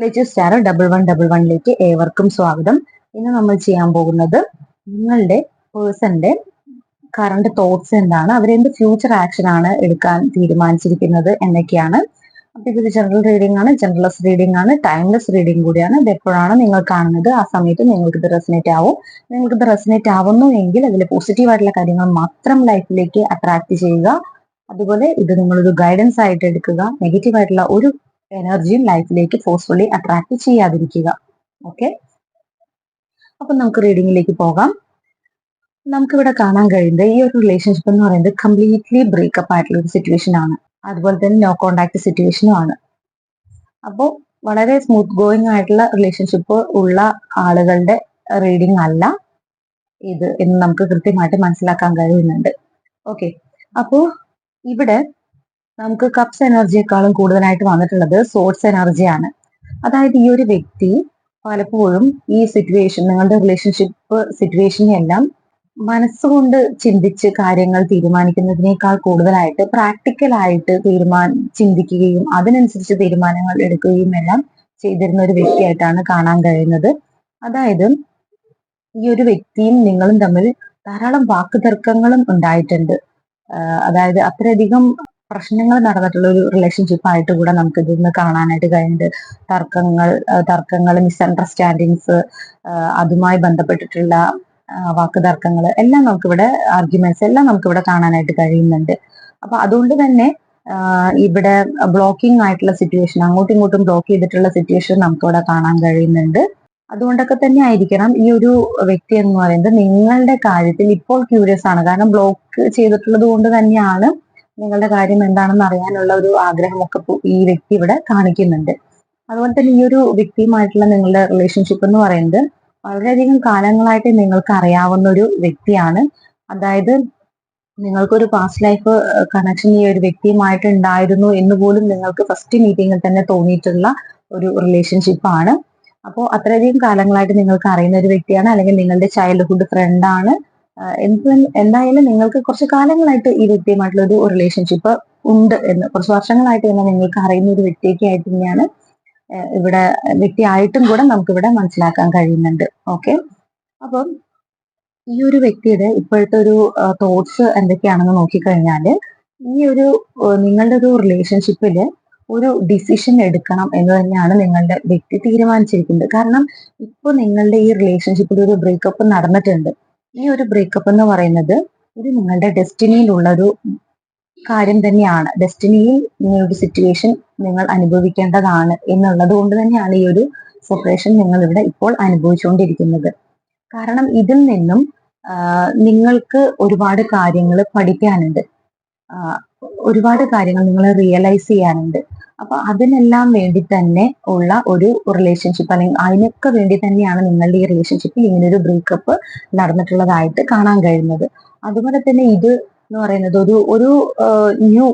Ledger star double one double വണ്ണിലേക്ക് ഏവർക്കും സ്വാഗതം. ഇന്ന് നമ്മൾ ചെയ്യാൻ പോകുന്നത് നിങ്ങളുടെ പേഴ്സന്റെ കറണ്ട് തോട്ട്സ് എന്താണ് അവരെന്ത് ഫ്യൂച്ചർ ആക്ഷൻ ആണ് എടുക്കാൻ തീരുമാനിച്ചിരിക്കുന്നത് എന്നൊക്കെയാണ്. അപ്പൊ ഇതൊരു ജനറൽ റീഡിംഗ് ആണ് ജനറൽസ് റീഡിംഗ് ആണ് ടൈംലെസ് റീഡിംഗ് കൂടിയാണ്. ഇത് എപ്പോഴാണ് നിങ്ങൾ കാണുന്നത് ആ സമയത്ത് നിങ്ങൾക്ക് ഇത് റെസിനേറ്റ് ആവും. നിങ്ങൾക്ക് ഇത് റെസിനേറ്റ് ആവുന്നു എങ്കിൽ അതിൽ പോസിറ്റീവ് ആയിട്ടുള്ള കാര്യങ്ങൾ മാത്രം ലൈഫിലേക്ക് അട്രാക്ട് ചെയ്യുക. അതുപോലെ ഇത് നിങ്ങളൊരു ഗൈഡൻസ് ആയിട്ട് എടുക്കുക നെഗറ്റീവ് ആയിട്ടുള്ള ഒരു എനർജിയും ലൈഫിലേക്ക് ഫോഴ്സ്ഫുള്ളി അട്രാക്ട് ചെയ്യാതിരിക്കുക. ഓക്കെ അപ്പൊ നമുക്ക് റീഡിങ്ങിലേക്ക് പോകാം. നമുക്കിവിടെ കാണാൻ കഴിയുന്നത് ഈ ഒരു റിലേഷൻഷിപ്പ് എന്ന് പറയുന്നത് കംപ്ലീറ്റ്ലി ബ്രേക്കപ്പ് ആയിട്ടുള്ള ഒരു സിറ്റുവേഷൻ ആണ്. അതുപോലെ തന്നെ നോ കോണ്ടാക്ട് സിറ്റുവേഷനും ആണ്. അപ്പോൾ വളരെ സ്മൂത്ത് ഗോയിങ് ആയിട്ടുള്ള റിലേഷൻഷിപ്പ് ഉള്ള ആളുകളുടെ റീഡിംഗ് അല്ല ഇത് എന്ന് നമുക്ക് കൃത്യമായിട്ട് മനസ്സിലാക്കാൻ കഴിയുന്നുണ്ട്. ഓക്കെ അപ്പോൾ ഇവിടെ നമുക്ക് കപ്സ് എനർജിയെക്കാളും കൂടുതലായിട്ട് വന്നിട്ടുള്ളത് സോഴ്സ് എനർജിയാണ് അതായത് ഈ ഒരു വ്യക്തി പലപ്പോഴും ഈ സിറ്റുവേഷൻ നിങ്ങളുടെ റിലേഷൻഷിപ്പ് സിറ്റുവേഷനെല്ലാം മനസ്സുകൊണ്ട് ചിന്തിച്ച് കാര്യങ്ങൾ തീരുമാനിക്കുന്നതിനേക്കാൾ കൂടുതലായിട്ട് പ്രാക്ടിക്കൽ ആയിട്ട് തീരുമാന ചിന്തിക്കുകയും അതിനനുസരിച്ച് തീരുമാനങ്ങൾ എടുക്കുകയും എല്ലാം ചെയ്തിരുന്ന ഒരു വ്യക്തിയായിട്ടാണ് കാണാൻ കഴിയുന്നത്. അതായത് ഈ ഒരു വ്യക്തിയും നിങ്ങളും തമ്മിൽ ധാരാളം വാക്കുതർക്കങ്ങളും ഉണ്ടായിട്ടുണ്ട്. അതായത് അത്രയധികം പ്രശ്നങ്ങൾ നടന്നിട്ടുള്ള ഒരു റിലേഷൻഷിപ്പ് ആയിട്ട് കൂടെ നമുക്ക് ഇതിന്ന് കാണാനായിട്ട് കഴിഞ്ഞിട്ട് തർക്കങ്ങൾ തർക്കങ്ങൾ മിസ്അണ്ടർസ്റ്റാൻഡിങ്സ് അതുമായി ബന്ധപ്പെട്ടിട്ടുള്ള വാക്ക് തർക്കങ്ങൾ എല്ലാം നമുക്കിവിടെ ആർഗ്യുമെന്റ്സ് എല്ലാം നമുക്കിവിടെ കാണാനായിട്ട് കഴിയുന്നുണ്ട്. അപ്പൊ അതുകൊണ്ട് തന്നെ ഇവിടെ ബ്ലോക്കിംഗ് ആയിട്ടുള്ള സിറ്റുവേഷൻ അങ്ങോട്ടും ഇങ്ങോട്ടും ബ്ലോക്ക് ചെയ്തിട്ടുള്ള സിറ്റുവേഷൻ നമുക്കിവിടെ കാണാൻ കഴിയുന്നുണ്ട്. അതുകൊണ്ടൊക്കെ തന്നെ ആയിരിക്കണം ഈ ഒരു വ്യക്തി എന്ന് പറയുന്നത് നിങ്ങളുടെ കാര്യത്തിൽ ഇപ്പോൾ ക്യൂരിയസ് ആണ്. കാരണം ബ്ലോക്ക് ചെയ്തിട്ടുള്ളത് കൊണ്ട് തന്നെയാണ് നിങ്ങളുടെ കാര്യം എന്താണെന്ന് അറിയാനുള്ള ഒരു ആഗ്രഹമൊക്കെ ഈ വ്യക്തി ഇവിടെ കാണിക്കുന്നുണ്ട്. അതുപോലെ തന്നെ ഈ ഒരു വ്യക്തിയുമായിട്ടുള്ള നിങ്ങളുടെ റിലേഷൻഷിപ്പ് എന്ന് പറയുന്നത് വളരെയധികം കാലങ്ങളായിട്ട് നിങ്ങൾക്ക് അറിയാവുന്ന ഒരു വ്യക്തിയാണ്. അതായത് നിങ്ങൾക്കൊരു പാസ്റ്റ് ലൈഫ് കണക്ഷൻ ഈ ഒരു വ്യക്തിയുമായിട്ട് ഉണ്ടായിരുന്നു എന്ന് പോലും നിങ്ങൾക്ക് ഫസ്റ്റ് മീറ്റിംഗിൽ തന്നെ തോന്നിയിട്ടുള്ള ഒരു റിലേഷൻഷിപ്പ് ആണ്. അപ്പോൾ അത്രയധികം കാലങ്ങളായിട്ട് നിങ്ങൾക്ക് അറിയുന്ന ഒരു വ്യക്തിയാണ് അല്ലെങ്കിൽ നിങ്ങളുടെ ചൈൽഡ്ഹുഡ് ഫ്രണ്ട് ആണ്. ആഹ് എന്ത് എന്തായാലും നിങ്ങൾക്ക് കുറച്ച് കാലങ്ങളായിട്ട് ഈ വ്യക്തിയുമായിട്ടുള്ള ഒരു റിലേഷൻഷിപ്പ് ഉണ്ട് എന്ന് കുറച്ച് വർഷങ്ങളായിട്ട് തന്നെ നിങ്ങൾക്ക് അറിയുന്ന ഒരു വ്യക്തിയൊക്കെ ആയിട്ട് തന്നെയാണ് ഇവിടെ വ്യക്തിയായിട്ടും കൂടെ നമുക്ക് ഇവിടെ മനസ്സിലാക്കാൻ കഴിയുന്നുണ്ട്. ഓക്കെ അപ്പം ഈ ഒരു വ്യക്തിയുടെ ഇപ്പോഴത്തെ ഒരു തോട്ട്സ് എന്തൊക്കെയാണെന്ന് നോക്കിക്കഴിഞ്ഞാൽ ഈ ഒരു നിങ്ങളുടെ ഒരു റിലേഷൻഷിപ്പിൽ ഒരു ഡിസിഷൻ എടുക്കണം എന്ന് തന്നെയാണ് നിങ്ങളുടെ വ്യക്തി തീരുമാനിച്ചിരിക്കുന്നത്. കാരണം ഇപ്പോൾ നിങ്ങളുടെ ഈ റിലേഷൻഷിപ്പിൽ ഒരു ബ്രേക്കപ്പ് നടന്നിട്ടുണ്ട്. ഈ ഒരു ബ്രേക്കപ്പ് എന്ന് പറയുന്നത് ഇത് നിങ്ങളുടെ ഡെസ്റ്റിനിയിലുള്ള ഒരു കാര്യം തന്നെയാണ്. ഡെസ്റ്റിനിയിൽ നിങ്ങളുടെ സിറ്റുവേഷൻ നിങ്ങൾ അനുഭവിക്കേണ്ടതാണ് എന്നുള്ളത് കൊണ്ട് തന്നെയാണ് ഈ ഒരു സെപ്പറേഷൻ നിങ്ങൾ ഇവിടെ ഇപ്പോൾ അനുഭവിച്ചുകൊണ്ടിരിക്കുന്നത്. കാരണം ഇതിൽ നിന്നും നിങ്ങൾക്ക് ഒരുപാട് കാര്യങ്ങൾ പഠിക്കാനുണ്ട്. ഒരുപാട് കാര്യങ്ങൾ നിങ്ങൾ റിയലൈസ് ചെയ്യാനുണ്ട്. അപ്പൊ അതിനെല്ലാം വേണ്ടി തന്നെ ഉള്ള ഒരു റിലേഷൻഷിപ്പ് അല്ലെങ്കിൽ അതിനൊക്കെ വേണ്ടി തന്നെയാണ് നിങ്ങളുടെ ഈ റിലേഷൻഷിപ്പിൽ ഇങ്ങനെ ഒരു ബ്രേക്കപ്പ് നടന്നിട്ടുള്ളതായിട്ട് കാണാൻ കഴിയുന്നത്. അതുപോലെ തന്നെ ഇത് എന്ന് പറയുന്നത് ഒരു ഒരു ന്യൂ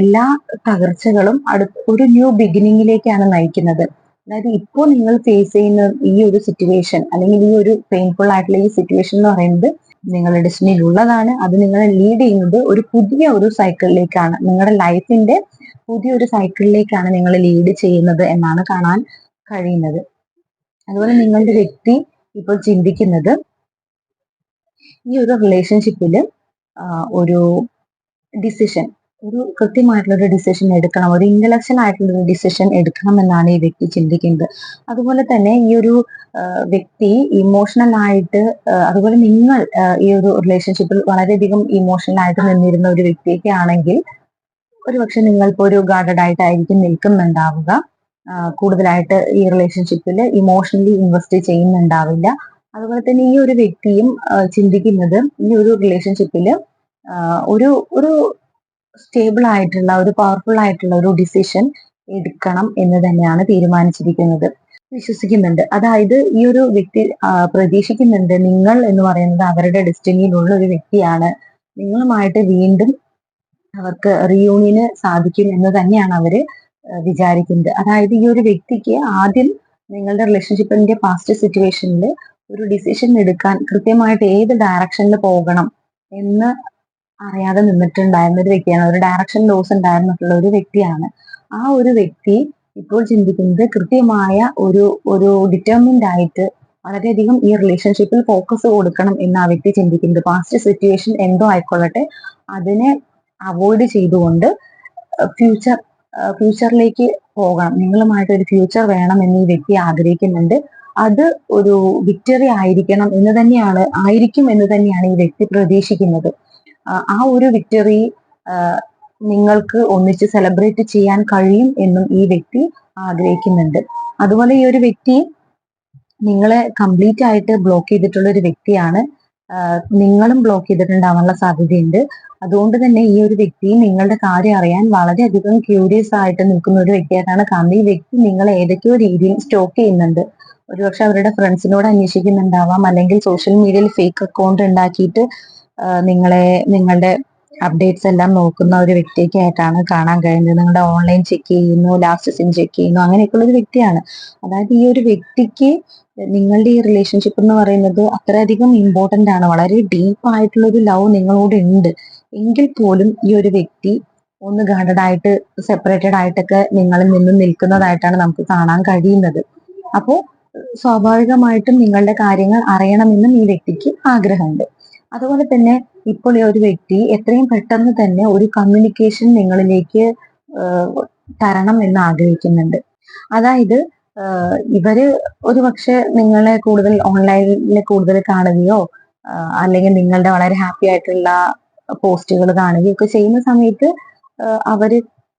എല്ലാ തകർച്ചകളും അടുത്ത ഒരു ന്യൂ ബിഗിനിങ്ങിലേക്കാണ് നയിക്കുന്നത്. അതായത് ഇപ്പോൾ നിങ്ങൾ ഫേസ് ചെയ്യുന്ന ഈ ഒരു സിറ്റുവേഷൻ അല്ലെങ്കിൽ ഈ ഒരു പെയിൻഫുൾ ആയിട്ടുള്ള ഈ സിറ്റുവേഷൻ എന്ന് പറയുന്നത് നിങ്ങളുടെ ഡെസ്റ്റിനിയിൽ ഉള്ളതാണ് അത് നിങ്ങളെ ലീഡ് ചെയ്യുന്നത് ഒരു പുതിയ ഒരു സൈക്കിളിലേക്കാണ് നിങ്ങളുടെ ലൈഫിന്റെ പുതിയൊരു സൈക്കിളിലേക്കാണ് നിങ്ങൾ ലീഡ് ചെയ്യുന്നത് എന്നാണ് കാണാൻ കഴിയുന്നത്. അതുപോലെ നിങ്ങളുടെ വ്യക്തി ഇപ്പോൾ ചിന്തിക്കുന്നത് ഈ ഒരു റിലേഷൻഷിപ്പിൽ ഒരു ഡിസിഷൻ ഒരു കൃത്യമായിട്ടുള്ള ഒരു ഡിസിഷൻ എടുക്കണം. ഒരു ഇന്റലക്ച്വൽ ആയിട്ടുള്ള ഒരു ഡിസിഷൻ എടുക്കണം എന്നാണ് ഈ വ്യക്തി ചിന്തിക്കുന്നത്. അതുപോലെ തന്നെ ഈ ഒരു വ്യക്തി ഇമോഷണൽ ആയിട്ട് അതുപോലെ നിങ്ങൾ ഈ ഒരു റിലേഷൻഷിപ്പിൽ വളരെയധികം ഇമോഷണൽ ആയിട്ട് നിന്നിരുന്ന ഒരു വ്യക്തിയൊക്കെ ആണെങ്കിൽ നിങ്ങൾ ഇപ്പോൾ ഒരു ഗാർഡഡ് ആയിട്ടായിരിക്കും നിൽക്കുന്നുണ്ടാവുക. കൂടുതലായിട്ട് ഈ റിലേഷൻഷിപ്പിൽ ഇമോഷണലി ഇൻവെസ്റ്റ് ചെയ്യുന്നുണ്ടാവില്ല. അതുപോലെ തന്നെ ഈ ഒരു വ്യക്തിയും ചിന്തിക്കുന്നത് ഈ ഒരു റിലേഷൻഷിപ്പിൽ ഒരു ഒരു സ്റ്റേബിൾ ആയിട്ടുള്ള ഒരു പവർഫുൾ ആയിട്ടുള്ള ഒരു ഡിസിഷൻ എടുക്കണം എന്ന് തന്നെയാണ് തീരുമാനിച്ചിരിക്കുന്നത്. വിശ്വസിക്കുന്നുണ്ട്. അതായത് ഈ ഒരു വ്യക്തി പ്രതീക്ഷിക്കുന്നുണ്ട് നിങ്ങൾ എന്ന് പറയുന്നത് അവരുടെ ഡെസ്റ്റിനിയിലുള്ള ഒരു വ്യക്തിയാണ്. നിങ്ങളുമായിട്ട് വീണ്ടും അവർക്ക് റിയൂണിയന് സാധിക്കും എന്ന് തന്നെയാണ് അവർ വിചാരിക്കുന്നത്. അതായത് ഈ ഒരു വ്യക്തിക്ക് ആദ്യം നിങ്ങളുടെ റിലേഷൻഷിപ്പിന്റെ പാസ്റ്റ് സിറ്റുവേഷനിൽ ഒരു ഡിസിഷൻ എടുക്കാൻ കൃത്യമായിട്ട് ഏത് ഡയറക്ഷനിൽ പോകണം എന്ന് അറിയാതെ നിന്നിട്ടുണ്ടായിരുന്ന ഒരു വ്യക്തിയാണ്. ഒരു ഡയറക്ഷൻ ലോസ് ഉണ്ടായിരുന്നിട്ടുള്ള ഒരു വ്യക്തിയാണ്. ആ ഒരു വ്യക്തി ഇപ്പോൾ ചിന്തിക്കുന്നത് കൃത്യമായ ഒരു ഒരു ഡിറ്റർമിൻഡ് ആയിട്ട് വളരെയധികം ഈ റിലേഷൻഷിപ്പിൽ ഫോക്കസ് കൊടുക്കണം എന്ന് ആ വ്യക്തി ചിന്തിക്കുന്നത്. പാസ്റ്റ് സിറ്റുവേഷൻ എന്തോ ആയിക്കൊള്ളട്ടെ. അതിനെ അവോയ്ഡ് ചെയ്തുകൊണ്ട് ഫ്യൂച്ചർ ഫ്യൂച്ചറിലേക്ക് പോകണം. നിങ്ങളുമായിട്ട് ഒരു ഫ്യൂച്ചർ വേണം എന്ന് ഈ വ്യക്തി ആഗ്രഹിക്കുന്നുണ്ട്. അത് ഒരു വിക്ടറി ആയിരിക്കണം എന്ന് തന്നെയാണ് ആയിരിക്കും എന്ന് തന്നെയാണ് ഈ വ്യക്തി പ്രതീക്ഷിക്കുന്നത്. ആ ഒരു വിക്ടറി നിങ്ങൾക്ക് ഒന്നിച്ച് സെലിബ്രേറ്റ് ചെയ്യാൻ കഴിയും എന്നും ഈ വ്യക്തി ആഗ്രഹിക്കുന്നുണ്ട്. അതുപോലെ ഈ ഒരു വ്യക്തി നിങ്ങളെ കംപ്ലീറ്റ് ആയിട്ട് ബ്ലോക്ക് ചെയ്തിട്ടുള്ള ഒരു വ്യക്തിയാണ്. നിങ്ങളും ബ്ലോക്ക് ചെയ്തിട്ടുണ്ടാവാനുള്ള സാധ്യതയുണ്ട്. അതുകൊണ്ട് തന്നെ ഈ ഒരു വ്യക്തി നിങ്ങളുടെ കാര്യം അറിയാൻ വളരെയധികം ക്യൂരിയസ് ആയിട്ട് നിൽക്കുന്ന ഒരു വ്യക്തിയായിട്ടാണ് കാരണം ഈ വ്യക്തി നിങ്ങളെ ഏതൊക്കെയോ രീതിയിൽ സ്റ്റോക്ക് ചെയ്യുന്നുണ്ട്. ഒരുപക്ഷെ അവരുടെ ഫ്രണ്ട്സിനോട് അന്വേഷിക്കുന്നുണ്ടാവാം. അല്ലെങ്കിൽ സോഷ്യൽ മീഡിയയിൽ ഫേക്ക് അക്കൗണ്ട് ഉണ്ടാക്കിയിട്ട് നിങ്ങളെ നിങ്ങളുടെ അപ്ഡേറ്റ്സ് എല്ലാം നോക്കുന്ന ഒരു വ്യക്തിയൊക്കെ ആയിട്ടാണ് കാണാൻ കഴിയുന്നത് നിങ്ങളുടെ ഓൺലൈൻ ചെക്ക് ചെയ്യുന്നു ലാസ്റ്റ് സിം ചെക്ക് ചെയ്യുന്നു അങ്ങനെയൊക്കെയുള്ള ഒരു വ്യക്തിയാണ്. അതായത് ഈ ഒരു വ്യക്തിക്ക് നിങ്ങളുടെ ഈ റിലേഷൻഷിപ്പ് എന്ന് പറയുന്നത് അത്രയധികം ഇമ്പോർട്ടന്റ് ആണ്. വളരെ ഡീപ്പ് ആയിട്ടുള്ള ഒരു ലവ് നിങ്ങളോട് ഉണ്ട്. എങ്കിൽ പോലും ഈ ഒരു വ്യക്തി ഒന്ന് ഗാർഡഡ് ആയിട്ട് സെപ്പറേറ്റഡ് ആയിട്ടൊക്കെ നിങ്ങളിൽ നിന്നും നിൽക്കുന്നതായിട്ടാണ് നമുക്ക് കാണാൻ കഴിയുന്നത്. അപ്പോൾ സ്വാഭാവികമായിട്ടും നിങ്ങളുടെ കാര്യങ്ങൾ അറിയണമെന്നും ഈ വ്യക്തിക്ക് ആഗ്രഹമുണ്ട്. അതുപോലെ തന്നെ ഇപ്പോൾ ഒരു വ്യക്തി എത്രയും പെട്ടെന്ന് തന്നെ ഒരു കമ്മ്യൂണിക്കേഷൻ നിങ്ങളിലേക്ക് തരണം എന്ന് ആഗ്രഹിക്കുന്നുണ്ട്. അതായത് ഇവർ ഒരു പക്ഷെ നിങ്ങളെ കൂടുതൽ ഓൺലൈനിൽ കൂടുതൽ കാണുകയോ അല്ലെങ്കിൽ നിങ്ങളുടെ വളരെ ഹാപ്പി ആയിട്ടുള്ള പോസ്റ്റുകൾ കാണുകയോ ഒക്കെ ചെയ്യുന്ന സമയത്ത് അവർ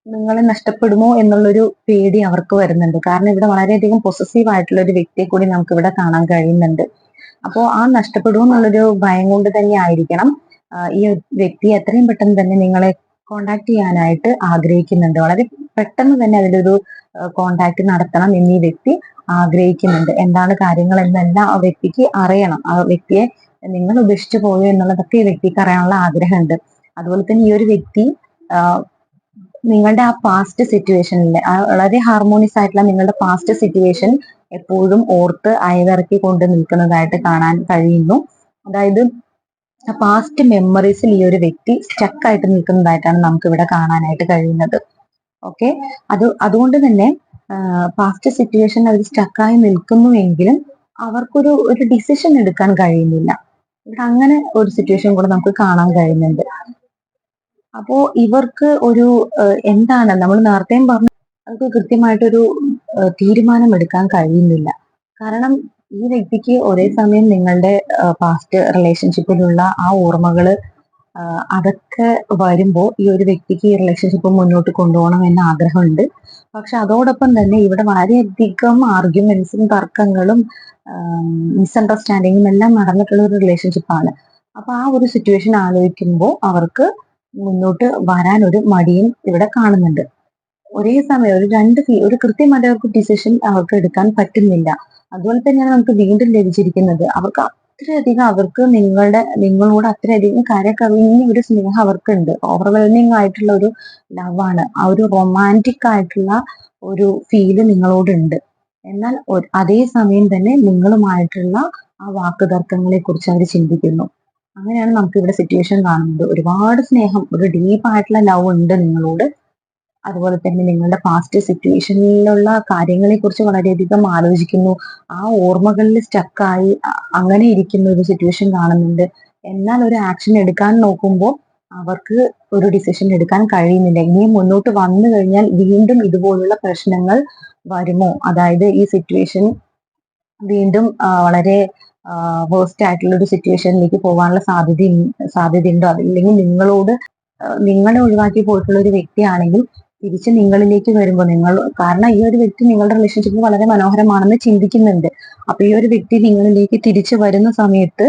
നിങ്ങളെ നഷ്ടപ്പെടുമോ എന്നുള്ളൊരു പേടി അവർക്ക് വരുന്നുണ്ട്. കാരണം ഇവിടെ വളരെയധികം പൊസസീവ് ആയിട്ടുള്ള ഒരു വ്യക്തിയെ കൂടി നമുക്ക് ഇവിടെ കാണാൻ കഴിയുന്നുണ്ട്. അപ്പോൾ ആ നഷ്ടപ്പെടും എന്നുള്ളൊരു ഭയം കൊണ്ട് തന്നെ ആയിരിക്കണം. ഈ വ്യക്തി എത്രയും പെട്ടെന്ന് തന്നെ നിങ്ങളെ കോണ്ടാക്ട് ചെയ്യാനായിട്ട് ആഗ്രഹിക്കുന്നുണ്ട്. വളരെ പെട്ടെന്ന് തന്നെ അതിലൊരു കോണ്ടാക്ട് നടത്തണം എന്ന് ഈ വ്യക്തി ആഗ്രഹിക്കുന്നുണ്ട്. എന്താണ് കാര്യങ്ങൾ എന്നെല്ലാം ആ വ്യക്തിക്ക് അറിയണം. ആ വ്യക്തിയെ നിങ്ങൾ ഉപേക്ഷിച്ചു പോയോ എന്നുള്ളതൊക്കെ ഈ വ്യക്തിക്ക് അറിയാനുള്ള ആഗ്രഹമുണ്ട്. അതുപോലെ തന്നെ ഈ ഒരു വ്യക്തി നിങ്ങളുടെ ആ പാസ്റ്റ് സിറ്റുവേഷനിൽ വളരെ ഹാർമോണിയസ് ആയിട്ടുള്ള നിങ്ങളുടെ പാസ്റ്റ് സിറ്റുവേഷൻ എപ്പോഴും ഓർത്ത് അയവിറക്കി കൊണ്ട് നിൽക്കുന്നതായിട്ട് കാണാൻ കഴിയുന്നു. അതായത് പാസ്റ്റ് മെമ്മറീസിൽ ഈ ഒരു വ്യക്തി സ്റ്റക്കായിട്ട് നിൽക്കുന്നതായിട്ടാണ് നമുക്ക് ഇവിടെ കാണാനായിട്ട് കഴിയുന്നത്. ഓക്കെ അത് അതുകൊണ്ട് തന്നെ പാസ്റ്റ് സിറ്റുവേഷൻ അവർ സ്റ്റക്കായി നിൽക്കുന്നുവെങ്കിലും അവർക്കൊരു ഒരു ഡിസിഷൻ എടുക്കാൻ കഴിയുന്നില്ല. ഇവിടെ അങ്ങനെ ഒരു സിറ്റുവേഷൻ കൂടെ നമുക്ക് കാണാൻ കഴിയുന്നുണ്ട്. അപ്പോ ഇവർക്ക് ഒരു എന്താണ്? നമ്മൾ നേരത്തെയും പറഞ്ഞു അവർക്ക് കൃത്യമായിട്ടൊരു തീരുമാനം എടുക്കാൻ കഴിയുന്നില്ല. കാരണം ഈ വ്യക്തിക്ക് ഒരേ സമയം നിങ്ങളുടെ പാസ്റ്റ് റിലേഷൻഷിപ്പിലുള്ള ആ ഓർമ്മകൾ അതൊക്കെ വരുമ്പോൾ ഈ ഒരു വ്യക്തിക്ക് ഈ റിലേഷൻഷിപ്പ് മുന്നോട്ട് കൊണ്ടുപോകണം എന്ന ആഗ്രഹമുണ്ട്. പക്ഷെ അതോടൊപ്പം തന്നെ ഇവിടെ വളരെയധികം ആർഗ്യുമെന്റ്സും തർക്കങ്ങളും മിസ്അണ്ടർസ്റ്റാൻഡിങ്ങും എല്ലാം നടന്നിട്ടുള്ള ഒരു റിലേഷൻഷിപ്പാണ് അപ്പൊ ആ ഒരു സിറ്റുവേഷൻ ആലോചിക്കുമ്പോൾ അവർക്ക് മുന്നോട്ട് വരാൻ ഒരു മടിയും ഇവിടെ കാണുന്നുണ്ട്. ഒരേ സമയം ഒരു രണ്ട് ഒരു കൃത്യമായിട്ട് അവർക്ക് ഡിസിഷൻ അവർക്ക് എടുക്കാൻ പറ്റുന്നില്ല. അതുപോലെ തന്നെയാണ് നമുക്ക് വീണ്ടും ലഭിച്ചിരിക്കുന്നത്. അവർക്ക് അത്രയധികം അവർക്ക് നിങ്ങളുടെ നിങ്ങളോട് അത്രയധികം കരകവിഞ്ഞ ഒരു സ്നേഹം അവർക്കുണ്ട്. ഓവർവെൽമിങ് ആയിട്ടുള്ള ഒരു ലവാണ് ആ ഒരു റൊമാന്റിക് ആയിട്ടുള്ള ഒരു ഫീൽ നിങ്ങളോടുണ്ട്. എന്നാൽ അതേ സമയം തന്നെ നിങ്ങളുമായിട്ടുള്ള ആ വാക്കുതർക്കങ്ങളെ കുറിച്ച് അവർ ചിന്തിക്കുന്നു. അങ്ങനെയാണ് നമുക്ക് ഇവിടെ സിറ്റുവേഷൻ കാണുന്നത്. ഒരുപാട് സ്നേഹം ഒരു ഡീപ്പ് ആയിട്ടുള്ള ലവ് ഉണ്ട് നിങ്ങളോട്. അതുപോലെ തന്നെ നിങ്ങളുടെ പാസ്റ്റ് സിറ്റുവേഷനിലുള്ള കാര്യങ്ങളെ കുറിച്ച് വളരെയധികം ആലോചിക്കുന്നു. ആ ഓർമ്മകളിൽ സ്റ്റക്കായി അങ്ങനെ ഇരിക്കുന്ന ഒരു സിറ്റുവേഷൻ കാണുന്നുണ്ട്. എന്നാൽ ഒരു ആക്ഷൻ എടുക്കാൻ നോക്കുമ്പോൾ അവർക്ക് ഒരു ഡിസിഷൻ എടുക്കാൻ കഴിയുന്നില്ല. ഇനിയും മുന്നോട്ട് വന്നു കഴിഞ്ഞാൽ വീണ്ടും ഇതുപോലുള്ള പ്രശ്നങ്ങൾ വരുമോ? അതായത് ഈ സിറ്റുവേഷൻ വീണ്ടും വളരെ വേസ്റ്റ് ആയിട്ടുള്ള ഒരു സിറ്റുവേഷനിലേക്ക് പോകാനുള്ള സാധ്യത സാധ്യതയുണ്ടോ? അതില്ലെങ്കിൽ നിങ്ങളോട് നിങ്ങളെ ഒഴിവാക്കി പോയിട്ടുള്ള ഒരു വ്യക്തിയാണെങ്കിൽ തിരിച്ച് നിങ്ങളിലേക്ക് വരുമ്പോൾ നിങ്ങൾ കാരണം ഈ ഒരു വ്യക്തി നിങ്ങളുടെ റിലേഷൻഷിപ്പ് വളരെ മനോഹരമാണെന്ന് ചിന്തിക്കുന്നുണ്ട്. അപ്പൊ ഈ ഒരു വ്യക്തി നിങ്ങളിലേക്ക് തിരിച്ചു വരുന്ന സമയത്ത്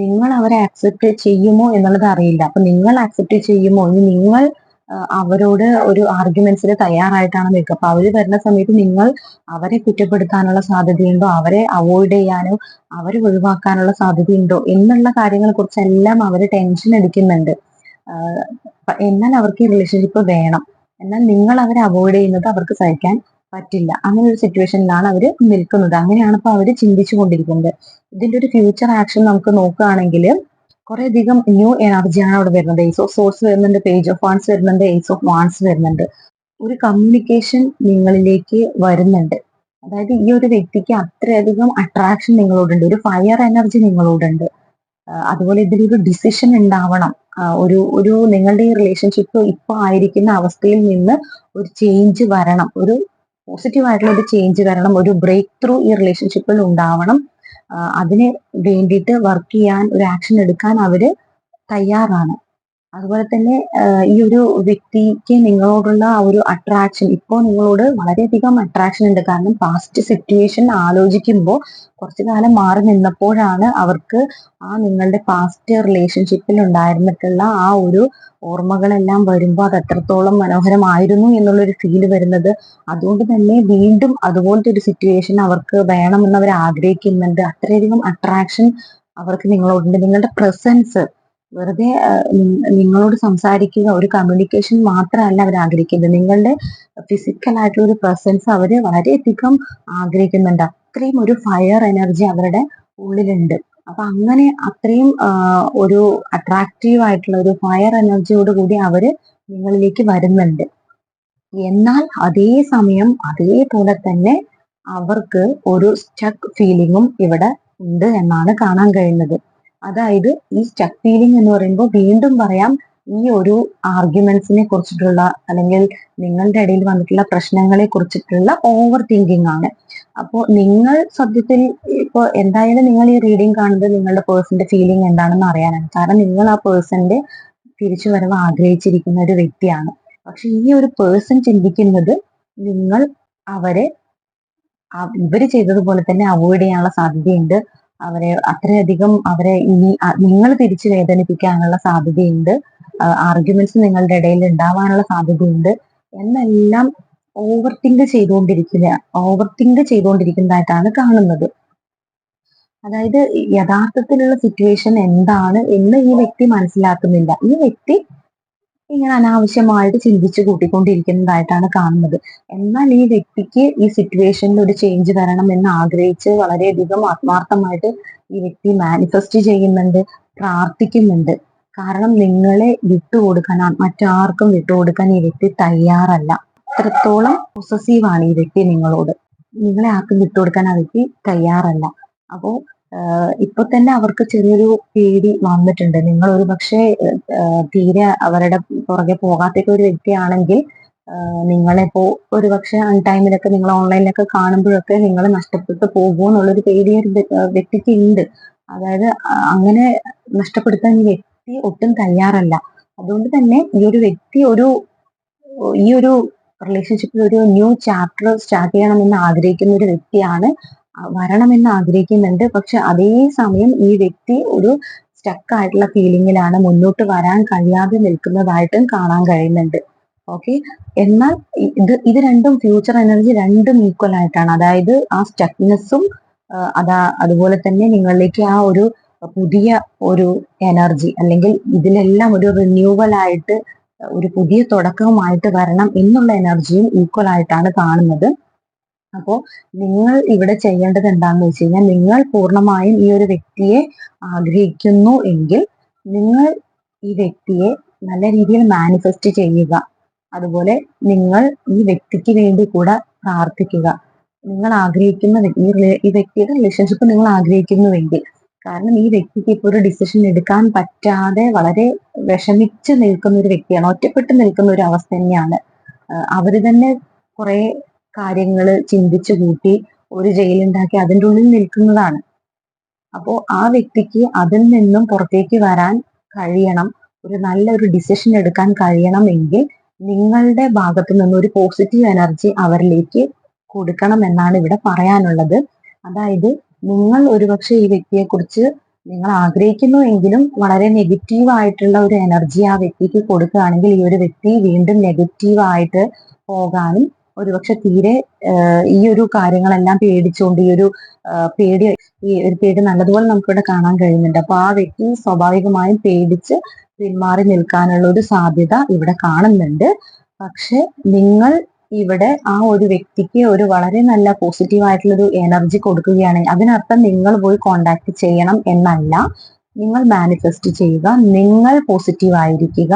നിങ്ങൾ അവരെ ആക്സെപ്റ്റ് ചെയ്യുമോ എന്നുള്ളത് അറിയില്ല. അപ്പൊ നിങ്ങൾ ആക്സെപ്റ്റ് ചെയ്യുമോ? ഇനി നിങ്ങൾ അവരോട് ഒരു ആർഗ്യുമെന്റ്സിന് തയ്യാറായിട്ടാണ് നിൽക്കുക. അപ്പൊ അവർ വരുന്ന സമയത്ത് നിങ്ങൾ അവരെ കുറ്റപ്പെടുത്താനുള്ള സാധ്യതയുണ്ടോ? അവരെ അവോയ്ഡ് ചെയ്യാനോ? അവരെ ഒഴിവാക്കാനുള്ള സാധ്യതയുണ്ടോ? എന്നുള്ള കാര്യങ്ങളെ കുറിച്ചെല്ലാം അവർ ടെൻഷൻ എടുക്കുന്നുണ്ട് എന്നാൽ അവർക്ക് ഈ റിലേഷൻഷിപ്പ് വേണം. എന്നാൽ നിങ്ങൾ അവരെ അവോയ്ഡ് ചെയ്യുന്നത് അവർക്ക് സഹിക്കാൻ പറ്റില്ല. അങ്ങനെ ഒരു സിറ്റുവേഷനിലാണ് അവർ നിൽക്കുന്നത്. അങ്ങനെയാണ് ഇപ്പൊ അവർ ചിന്തിച്ചു കൊണ്ടിരിക്കുന്നത് ഇതിന്റെ ഒരു ഫ്യൂച്ചർ ആക്ഷൻ നമുക്ക് നോക്കുകയാണെങ്കിൽ കുറെ അധികം ന്യൂ എനർജിയാണ് അവിടെ വരുന്നത്. ഏസ് ഓഫ് സോഴ്സ് വരുന്നുണ്ട് പേജ് ഓഫ് വാൺസ് വരുന്നുണ്ട് ഏസ് ഓഫ് വാൺസ് വരുന്നുണ്ട്. ഒരു കമ്മ്യൂണിക്കേഷൻ നിങ്ങളിലേക്ക് വരുന്നുണ്ട്. അതായത് ഈ ഒരു വ്യക്തിക്ക് അത്രയധികം അട്രാക്ഷൻ നിങ്ങളോടുണ്ട് ഒരു ഫയർ എനർജി നിങ്ങളോടുണ്ട് അതുപോലെ ഇതിലൊരു ഡിസിഷൻ ഉണ്ടാവണം. ഒരു ഒരു നിങ്ങളുടെ ഈ റിലേഷൻഷിപ്പ് ഇപ്പൊ ആയിരിക്കുന്ന അവസ്ഥയിൽ നിന്ന് ഒരു ചേഞ്ച് വരണം. ഒരു പോസിറ്റീവ് ആയിട്ടുള്ള ഒരു ചേഞ്ച് വരണം. ഒരു ബ്രേക്ക് ത്രൂ ഈ റിലേഷൻഷിപ്പിൽ ഉണ്ടാവണം. അതിന് വേണ്ടിയിട്ട് വർക്ക് ചെയ്യാൻ ഒരു ആക്ഷൻ എടുക്കാൻ അവർ തയ്യാറാണ്. അതുപോലെ തന്നെ ഈ ഒരു വ്യക്തിക്ക് നിങ്ങളോടുള്ള ആ ഒരു അട്രാക്ഷൻ ഇപ്പോൾ നിങ്ങളോട് വളരെയധികം അട്രാക്ഷൻ ഉണ്ട്. കാരണം പാസ്റ്റ് സിറ്റുവേഷൻ ആലോചിക്കുമ്പോൾ കുറച്ചു കാലം മാറി നിന്നപ്പോഴാണ് അവർക്ക് ആ നിങ്ങളുടെ പാസ്റ്റ് റിലേഷൻഷിപ്പിൽ ഉണ്ടായിരുന്നിട്ടുള്ള ആ ഒരു ഓർമ്മകളെല്ലാം വരുമ്പോൾ അത് എത്രത്തോളം മനോഹരമായിരുന്നു എന്നുള്ളൊരു ഫീൽ വരുന്നത്. അതുകൊണ്ട് തന്നെ വീണ്ടും അതുപോലത്തെ ഒരു സിറ്റുവേഷൻ അവർക്ക് വേണമെന്ന് അവർ ആഗ്രഹിക്കുന്നുണ്ട് അത്രയധികം അട്രാക്ഷൻ അവർക്ക് നിങ്ങളോടുണ്ട്. നിങ്ങളുടെ പ്രസൻസ് വെറുതെ നിങ്ങളോട് സംസാരിക്കുക ഒരു കമ്മ്യൂണിക്കേഷൻ മാത്രമല്ല അവർ ആഗ്രഹിക്കുന്നത്. നിങ്ങളുടെ ഫിസിക്കൽ ആയിട്ടുള്ള ഒരു പ്രസൻസ് അവർ വളരെയധികം ആഗ്രഹിക്കുന്നുണ്ട്. അത്രയും ഒരു ഫയർ എനർജി അവരുടെ ഉള്ളിലുണ്ട്. അപ്പൊ അങ്ങനെ അത്രയും ഒരു അട്രാക്റ്റീവ് ആയിട്ടുള്ള ഒരു ഫയർ എനർജിയോട് കൂടി അവർ നിങ്ങളിലേക്ക് വരുന്നുണ്ട്. എന്നാൽ അതേ സമയം അതേപോലെ തന്നെ അവർക്ക് ഒരു സ്റ്റക്ക് ഫീലിങ്ങും ഇവിടെ ഉണ്ട് എന്നാണ് കാണാൻ കഴിയുന്നത്. അതായത് ഈ സ്റ്റക്ക് ഫീലിംഗ് എന്ന് പറയുമ്പോൾ വീണ്ടും പറയാം ഈ ഒരു ആർഗ്യുമെന്റ്സിനെ കുറിച്ചിട്ടുള്ള അല്ലെങ്കിൽ നിങ്ങളുടെ ഇടയിൽ വന്നിട്ടുള്ള പ്രശ്നങ്ങളെ കുറിച്ചിട്ടുള്ള ഓവർ തിങ്കിങ് ആണ്. അപ്പോൾ നിങ്ങൾ സത്യത്തിൽ ഇപ്പോൾ എന്തായാലും നിങ്ങൾ ഈ റീഡിംഗ് കാണുന്നത് നിങ്ങളുടെ പേഴ്സന്റെ ഫീലിംഗ് എന്താണെന്ന് അറിയാനാണ്. കാരണം നിങ്ങൾ ആ പേഴ്സന്റെ തിരിച്ചു വരവ് ആഗ്രഹിച്ചിരിക്കുന്ന ഒരു വ്യക്തിയാണ്. പക്ഷെ ഈ ഒരു പേഴ്സൺ ചിന്തിക്കുന്നത് നിങ്ങൾ അവരെ ഇവർ ചെയ്തതുപോലെ തന്നെ അവോയ്ഡ് ചെയ്യാനുള്ള സാധ്യതയുണ്ട്. അവരെ അത്രയധികം അവരെ ഇനി നിങ്ങൾ തിരിച്ചു വേദനിപ്പിക്കാനുള്ള സാധ്യതയുണ്ട്. ആർഗ്യുമെന്റ്സ് നിങ്ങളുടെ ഇടയിൽ ഉണ്ടാവാനുള്ള സാധ്യതയുണ്ട്. എന്നെല്ലാം ഓവർ തിങ്ക് ചെയ്തുകൊണ്ടിരിക്കുക ഓവർ തിങ്ക് ചെയ്തുകൊണ്ടിരിക്കുന്നതായിട്ടാണ് കാണുന്നത്. അതായത് യഥാർത്ഥത്തിലുള്ള സിറ്റുവേഷൻ എന്താണ് എന്ന് ഈ വ്യക്തി മനസ്സിലാക്കുന്നില്ല. ഈ വ്യക്തി ഇങ്ങനെ അനാവശ്യമായിട്ട് ചിന്തിച്ചു കൂട്ടിക്കൊണ്ടിരിക്കുന്നതായിട്ടാണ് കാണുന്നത്. എന്നാൽ ഈ വ്യക്തിക്ക് ഈ സിറ്റുവേഷനിൽ ഒരു ചേഞ്ച് വരണം എന്ന് ആഗ്രഹിച്ച് വളരെയധികം ആത്മാർത്ഥമായിട്ട് ഈ വ്യക്തി മാനിഫെസ്റ്റ് ചെയ്യുന്നുണ്ട് പ്രാർത്ഥിക്കുന്നുണ്ട്. കാരണം നിങ്ങളെ വിട്ടുകൊടുക്കാൻ മറ്റാർക്കും വിട്ടുകൊടുക്കാൻ ഈ വ്യക്തി തയ്യാറല്ല. അത്രത്തോളം പൊസസീവ് ആണ് ഈ വ്യക്തി നിങ്ങളോട്. നിങ്ങളെ ആർക്കും വിട്ടുകൊടുക്കാൻ ആ വ്യക്തി തയ്യാറല്ല. അപ്പോ ആഹ് ഇപ്പൊ തന്നെ അവർക്ക് ചെറിയൊരു പേടി വന്നിട്ടുണ്ട്. നിങ്ങൾ ഒരു പക്ഷേ തീരെ അവരുടെ പുറകെ പോകാത്തൊക്കെ ഒരു വ്യക്തിയാണെങ്കിൽ നിങ്ങളിപ്പോ ഒരു പക്ഷെ ടൈമിലൊക്കെ നിങ്ങൾ ഓൺലൈനിലൊക്കെ കാണുമ്പോഴൊക്കെ നിങ്ങൾ നഷ്ടപ്പെട്ടു പോകുമോ എന്നുള്ളൊരു പേടി ഒരു വ്യ- വ്യക്തിക്ക് ഉണ്ട് അതായത് അങ്ങനെ നഷ്ടപ്പെടുത്താൻ ഈ വ്യക്തി ഒട്ടും തയ്യാറല്ല. അതുകൊണ്ട് തന്നെ ഈ ഒരു വ്യക്തി ഒരു ഈ ഒരു റിലേഷൻഷിപ്പിൽ ഒരു ന്യൂ ചാപ്റ്റർ സ്റ്റാർട്ട് ചെയ്യണമെന്ന് ആഗ്രഹിക്കുന്ന ഒരു വ്യക്തിയാണ് വരണമെന്ന് ആഗ്രഹിക്കുന്നുണ്ട്. പക്ഷെ അതേ സമയം ഈ വ്യക്തി ഒരു സ്റ്റക്ക് ആയിട്ടുള്ള ഫീലിംഗിലാണ് മുന്നോട്ട് വരാൻ കഴിയാതെ നിൽക്കുന്നതായിട്ടും കാണാൻ കഴിയുന്നുണ്ട്. ഓക്കെ എന്നാൽ ഇത് ഇത് രണ്ടും ഫ്യൂച്ചർ എനർജി രണ്ടും ഈക്വൽ ആയിട്ടാണ്. അതായത് ആ സ്റ്റക്നെസ്സും അതാ അതുപോലെ തന്നെ നിങ്ങളിലേക്ക് ആ ഒരു പുതിയ ഒരു എനർജി അല്ലെങ്കിൽ ഇതിലെല്ലാം ഒരു റിന്യൂവൽ ആയിട്ട് ഒരു പുതിയ തുടക്കവുമായിട്ട് വരണം എന്നുള്ള എനർജിയും ഈക്വൽ ആയിട്ടാണ് കാണുന്നത്. അപ്പോൾ നിങ്ങൾ ഇവിടെ ചെയ്യേണ്ടത് എന്താണെന്ന് വെച്ച് കഴിഞ്ഞാൽ നിങ്ങൾ പൂർണമായും ഈ ഒരു വ്യക്തിയെ ആഗ്രഹിക്കുന്നു എങ്കിൽ നിങ്ങൾ ഈ വ്യക്തിയെ നല്ല രീതിയിൽ മാനിഫെസ്റ്റ് ചെയ്യുക. അതുപോലെ നിങ്ങൾ ഈ വ്യക്തിക്ക് വേണ്ടി കൂടെ പ്രാർത്ഥിക്കുക. നിങ്ങൾ ആഗ്രഹിക്കുന്ന ഈ വ്യക്തിയുടെ റിലേഷൻഷിപ്പ് നിങ്ങൾ ആഗ്രഹിക്കുന്നുവെങ്കിൽ. കാരണം ഈ വ്യക്തിക്ക് ഇപ്പോൾ ഒരു ഡിസിഷൻ എടുക്കാൻ പറ്റാതെ വളരെ വിഷമിച്ച് നിൽക്കുന്ന ഒരു വ്യക്തിയാണ് ഒറ്റപ്പെട്ട് നിൽക്കുന്ന ഒരു അവസ്ഥ തന്നെയാണ്. അവർ തന്നെ കുറെ കാര്യങ്ങൾ ചിന്തിച്ചു കൂട്ടി ഒരു ജയിലുണ്ടാക്കി അതിന്റെ ഉള്ളിൽ നിൽക്കുന്നതാണ്. അപ്പോൾ ആ വ്യക്തിക്ക് അതിൽ നിന്നും പുറത്തേക്ക് വരാൻ കഴിയണം. ഒരു നല്ലൊരു ഡിസിഷൻ എടുക്കാൻ കഴിയണമെങ്കിൽ നിങ്ങളുടെ ഭാഗത്തു നിന്ന് ഒരു പോസിറ്റീവ് എനർജി അവരിലേക്ക് കൊടുക്കണം എന്നാണ് ഇവിടെ പറയാനുള്ളത്. അതായത് നിങ്ങൾ ഒരുപക്ഷെ ഈ വ്യക്തിയെ കുറിച്ച് നിങ്ങൾ ആഗ്രഹിക്കുന്നു എങ്കിലും വളരെ നെഗറ്റീവ് ആയിട്ടുള്ള ഒരു എനർജി ആ വ്യക്തിക്ക് കൊടുക്കുകയാണെങ്കിൽ ഈ ഒരു വ്യക്തി വീണ്ടും നെഗറ്റീവ് ആയിട്ട് പോകാനും ഒരുപക്ഷെ തീരെ ഈ ഒരു കാര്യങ്ങളെല്ലാം പേടിച്ചുകൊണ്ട് ഈ ഒരു പേടി ഈ ഒരു പേടി നല്ലതുപോലെ നമുക്കിവിടെ കാണാൻ കഴിയുന്നുണ്ട്. അപ്പൊ ആ വ്യക്തി സ്വാഭാവികമായും പേടിച്ച് പിന്മാറി നിൽക്കാനുള്ള ഒരു സാധ്യത ഇവിടെ കാണുന്നുണ്ട്. പക്ഷെ നിങ്ങൾ ഇവിടെ ആ ഒരു വ്യക്തിക്ക് ഒരു വളരെ നല്ല പോസിറ്റീവ് ആയിട്ടുള്ള ഒരു എനർജി കൊടുക്കുകയാണെങ്കിൽ അതിനർത്ഥം നിങ്ങൾ പോയി കോണ്ടാക്ട് ചെയ്യണം എന്നല്ല. നിങ്ങൾ മാനിഫെസ്റ്റ് ചെയ്യുക നിങ്ങൾ പോസിറ്റീവ് ആയിരിക്കുക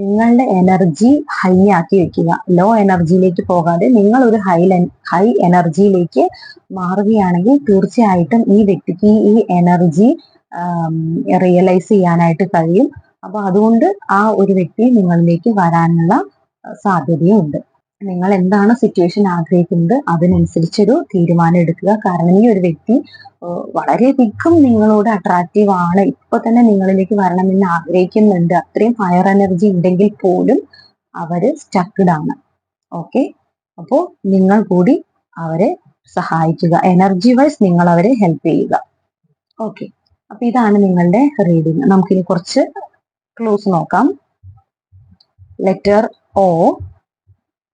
നിങ്ങളുടെ എനർജി ഹൈ ആക്കി വെക്കുക. ലോ എനർജിയിലേക്ക് പോകാതെ നിങ്ങൾ ഒരു ഹൈ ഹൈ എനർജിയിലേക്ക് മാറുകയാണെങ്കിൽ തീർച്ചയായിട്ടും ഈ വ്യക്തിക്ക് ഈ എനർജി റിയലൈസ് ചെയ്യാനായിട്ട് കഴിയും. അപ്പൊ അതുകൊണ്ട് ആ ഒരു വ്യക്തി നിങ്ങളിലേക്ക് വരാനുള്ള സാധ്യതയുണ്ട്. നിങ്ങൾ എന്താണ് സിറ്റുവേഷൻ ആഗ്രഹിക്കുന്നത്? അതിനനുസരിച്ചൊരു തീരുമാനം എടുക്കുക. കാരണം ഈ ഒരു വ്യക്തി വളരെയധികം നിങ്ങളോട് അട്രാക്റ്റീവ് ആണ്. ഇപ്പൊ തന്നെ നിങ്ങളിലേക്ക് വരണമെന്ന് ആഗ്രഹിക്കുന്നുണ്ട്. അത്രയും ഫയർ എനർജി ഉണ്ടെങ്കിൽ പോലും അവർ സ്റ്റക്ക്ഡ് ആണ്. ഓക്കെ അപ്പോ നിങ്ങൾ കൂടി അവരെ സഹായിക്കുക. എനർജി വൈസ് നിങ്ങൾ അവരെ ഹെൽപ്പ് ചെയ്യുക. ഓക്കെ അപ്പൊ ഇതാണ് നിങ്ങളുടെ റീഡിങ് നമുക്കിനി കുറച്ച് ക്ലോസ് നോക്കാം. Letter O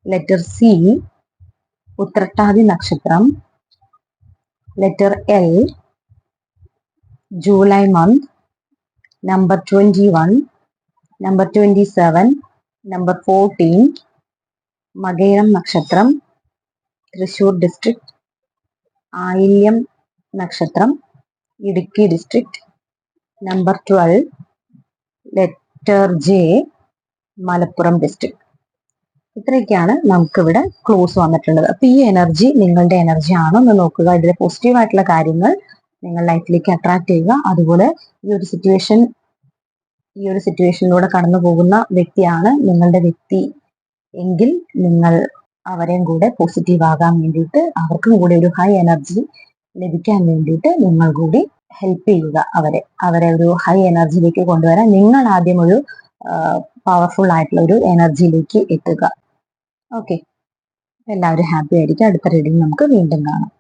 letter C Uthrattathi നക്ഷത്രം. Letter L July month number twenty one number twenty seven number fourteen മകേരം നക്ഷത്രം. തൃശൂർ ഡിസ്ട്രിക്ട് ആയില്യം നക്ഷത്രം. Idukki district number twelve letter J Malappuram district ഇത്രയൊക്കെയാണ് നമുക്കിവിടെ ക്ലോസ് വന്നിട്ടുള്ളത്. അപ്പൊ ഈ എനർജി നിങ്ങളുടെ എനർജി ആണോ എന്ന് നോക്കുക. ഇതിലെ പോസിറ്റീവ് ആയിട്ടുള്ള കാര്യങ്ങൾ നിങ്ങൾ ലൈഫിലേക്ക് അട്രാക്ട് ചെയ്യുക. അതുപോലെ ഈ ഒരു സിറ്റുവേഷൻ ഈ ഒരു സിറ്റുവേഷനിലൂടെ കടന്നു പോകുന്ന വ്യക്തിയാണ് നിങ്ങളുടെ വ്യക്തി എങ്കിൽ നിങ്ങൾ അവരെയും കൂടെ പോസിറ്റീവ് ആകാൻ വേണ്ടിയിട്ട് അവർക്കും കൂടെ ഒരു ഹൈ എനർജി ലഭിക്കാൻ വേണ്ടിയിട്ട് നിങ്ങൾ കൂടി ഹെൽപ്പ് ചെയ്യുക അവരെ. അവരെ ഒരു ഹൈ എനർജിയിലേക്ക് കൊണ്ടുവരാൻ നിങ്ങൾ ആദ്യം ഒരു പവർഫുൾ ആയിട്ടുള്ള ഒരു എനർജിയിലേക്ക് എത്തുക. ഓക്കെ എല്ലാവരും ഹാപ്പി ആയിരിക്കും. അടുത്ത റീഡിങ് നമുക്ക് വീണ്ടും കാണാം.